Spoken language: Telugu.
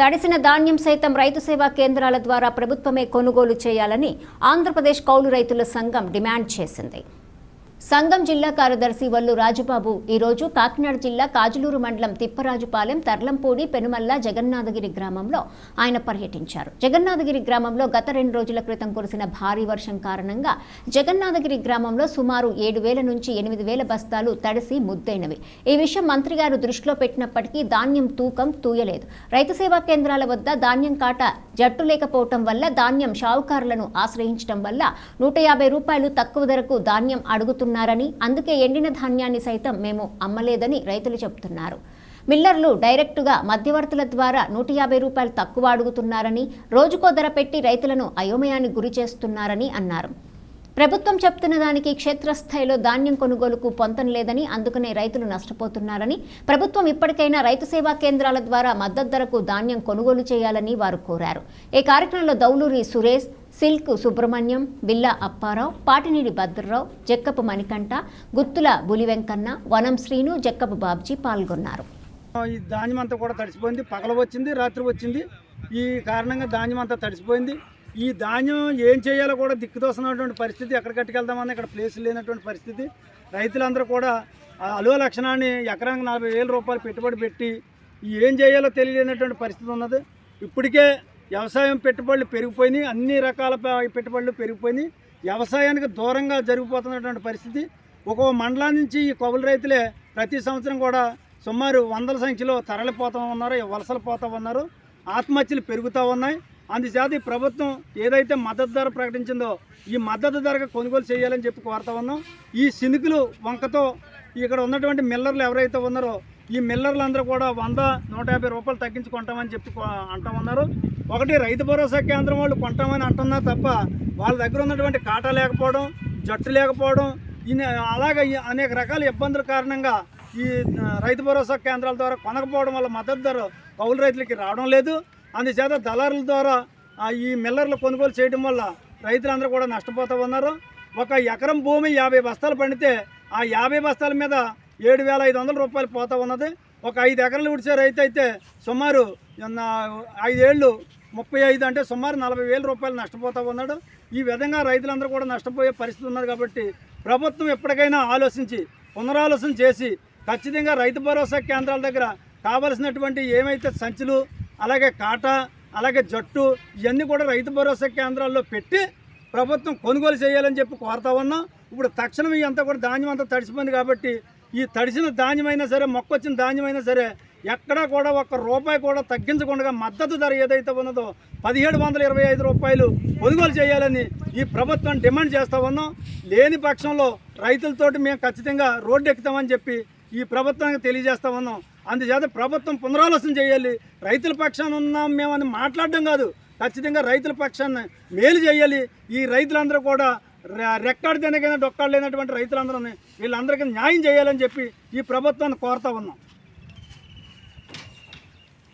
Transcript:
తడిసిన ధాన్యం సైతం రైతు సేవా కేంద్రాల ద్వారా ప్రభుత్వమే కొనుగోలు చేయాలని ఆంధ్రప్రదేశ్ కౌలు రైతుల సంఘం డిమాండ్ చేసింది. సంఘం జిల్లా కార్యదర్శి వల్లు రాజుబాబు. ఈరోజు కాకినాడ జిల్లా కాజులూరు మండలం తిప్పరాజుపాలెం తర్లంపూడి పెనుమల్ల జగన్నాథగిరి గ్రామంలో ఆయన పర్యటించారు. జగన్నాథగిరి గ్రామంలో గత రెండు రోజుల క్రితం కురిసిన భారీ వర్షం కారణంగా జగన్నాథగిరి గ్రామంలో సుమారు ఏడు వేల నుంచి ఎనిమిది వేల బస్తాలు తడిసి ముద్దైనవి. ఈ విషయం మంత్రి గారు దృష్టిలో పెట్టినప్పటికీ ధాన్యం తూకం తూయలేదు. రైతు సేవా కేంద్రాల వద్ద ధాన్యం కాట జట్టు లేకపోవటం వల్ల ధాన్యం షావుకారులను ఆశ్రయించడం వల్ల నూట యాభై రూపాయలు తక్కువ ధరకు ధాన్యం అడుగుతున్నారని అందుకే ఎండిన ధాన్యాన్ని సైతం మేము అమ్మలేదని రైతులు చెబుతున్నారు మిల్లర్లు డైరెక్టుగా మధ్యవర్తుల ద్వారా నూట యాభై రూపాయలు తక్కువ అడుగుతున్నారని రోజుకో ధర పెట్టి రైతులను అయోమయానికి గురి చేస్తున్నారని అన్నారు. ప్రభుత్వం చెప్తున్న దానికి క్షేత్రస్థాయిలో ధాన్యం కొనుగోలుకు పొంతం లేదని అందుకనే రైతులు నష్టపోతున్నారని ప్రభుత్వం ఇప్పటికైనా రైతు సేవా కేంద్రాల ద్వారా మద్దతు ధరకు ధాన్యం కొనుగోలు చేయాలని వారు కోరారు. ఈ కార్యక్రమంలో దౌలూరి సురేష్ సిల్క్ సుబ్రహ్మణ్యం బిల్లా అప్పారావు పాటినీడి భద్రరావు జక్కపు మణికంఠ గుత్తుల బులి వెంకన్న వనం శ్రీను జక్కపు బాబ్జీ పాల్గొన్నారు. ఈ ధాన్యం అంతా కూడా తడిసిపోయింది. పగల వచ్చింది రాత్రి వచ్చింది. ఈ కారణంగా ధాన్యం అంతా తడిసిపోయింది. ఈ ధాన్యం ఏం చేయాలో కూడా దిక్కుదోసినటువంటి పరిస్థితి ఎక్కడ కట్టుకెళ్దామని ఇక్కడ ప్లేస్ లేనటువంటి పరిస్థితి. రైతులందరూ కూడా అలువ లక్షణాన్ని ఎకరానికి నలభై వేల రూపాయలు పెట్టుబడి పెట్టి ఏం చేయాలో తెలియలేనటువంటి పరిస్థితి ఉన్నది. ఇప్పటికే వ్యవసాయం పెట్టుబడులు పెరిగిపోయినాయి అన్ని రకాల పెట్టుబడులు పెరిగిపోయినాయి. వ్యవసాయానికి దూరంగా జరిగిపోతున్నటువంటి పరిస్థితి. ఒక్కో మండలం నుంచి ఈ కౌలు రైతులే ప్రతి సంవత్సరం కూడా సుమారు వందల సంఖ్యలో తరలిపోతూ ఉన్నారు వలసలు పోతూ ఉన్నారు ఆత్మహత్యలు పెరుగుతూ ఉన్నాయి. అందుచేత ఈ ప్రభుత్వం ఏదైతే మద్దతు ధర ప్రకటించిందో ఈ మద్దతు ధరకు కొనుగోలు చేయాలని చెప్పి కోరుతా ఉన్నాం. ఈ సినుకులు వంకతో ఇక్కడ ఉన్నటువంటి మిల్లర్లు ఎవరైతే ఉన్నారో ఈ మిల్లర్లు అందరూ కూడా వంద నూట యాభై రూపాయలు తగ్గించి కొంటామని చెప్పి అంటామన్నారు అంటా ఉన్నారు. ఒకటి రైతు భరోసా కేంద్రం వాళ్ళు కొంటామని అంటున్నారు తప్ప వాళ్ళ దగ్గర ఉన్నటువంటి కాటా లేకపోవడం జట్టు లేకపోవడం ఇన్ని అలాగే అనేక రకాల ఇబ్బందుల కారణంగా ఈ రైతు భరోసా కేంద్రాల ద్వారా కొనకపోవడం వల్ల మద్దతు ధర కౌలు రైతులకి రావడం లేదు. అందుచేత దళారుల ద్వారా ఈ మిల్లర్లు కొనుగోలు చేయడం వల్ల రైతులందరూ కూడా నష్టపోతూ ఉన్నారు. ఒక ఎకరం భూమి యాభై బస్తాలు పండితే ఆ యాభై బస్తాల మీద ఏడు వేల ఐదు వందల రూపాయలు పోతా ఉన్నది. ఒక ఐదు ఎకరాలు ఉడిచే రైతు అయితే సుమారు నా ఐదేళ్ళు ముప్పై ఐదు అంటే సుమారు నలభై వేల రూపాయలు నష్టపోతూ ఉన్నాడు. ఈ విధంగా రైతులందరూ కూడా నష్టపోయే పరిస్థితి ఉన్నది కాబట్టి ప్రభుత్వం ఎప్పటికైనా ఆలోచించి పునరాలోచన చేసి ఖచ్చితంగా రైతు భరోసా కేంద్రాల దగ్గర కావలసినటువంటి ఏమైతే సంచులు అలాగే కాటా అలాగే జట్టు ఇవన్నీ కూడా రైతు భరోసా కేంద్రాల్లో పెట్టి ప్రభుత్వం కొనుగోలు చేయాలని చెప్పి కోరుతా ఉన్నాం. ఇప్పుడు తక్షణం ఇంత కూడా ధాన్యం అంతా తడిసిపోయింది కాబట్టి ఈ తడిసిన ధాన్యమైనా సరే మొక్కొచ్చిన ధాన్యమైనా సరే ఎక్కడా కూడా ఒక్క రూపాయి కూడా తగ్గించకుండా మద్దతు ధర ఏదైతే ఉన్నదో పదిహేడు వందల ఇరవై ఐదు రూపాయలు కొనుగోలు చేయాలని ఈ ప్రభుత్వం డిమాండ్ చేస్తూ ఉన్నాం. లేని పక్షంలో రైతులతోటి మేము ఖచ్చితంగా రోడ్డు ఎక్కుతామని చెప్పి ఈ ప్రభుత్వానికి తెలియజేస్తా ఉన్నాం. అందుచేత ప్రభుత్వం పునరాలోచన చేయాలి. రైతుల పక్షాన ఉన్నాం మేమని మాట్లాడడం కాదు. ఖచ్చితంగా రైతుల పక్షాన్ని మేలు చేయాలి. ఈ రైతులందరూ కూడా రెక్కాడు తినకైనా డొక్కాడు లేనటువంటి రైతులందరూ వీళ్ళందరికీ న్యాయం చేయాలని చెప్పి ఈ ప్రభుత్వాన్ని కోరుతా ఉన్నాం.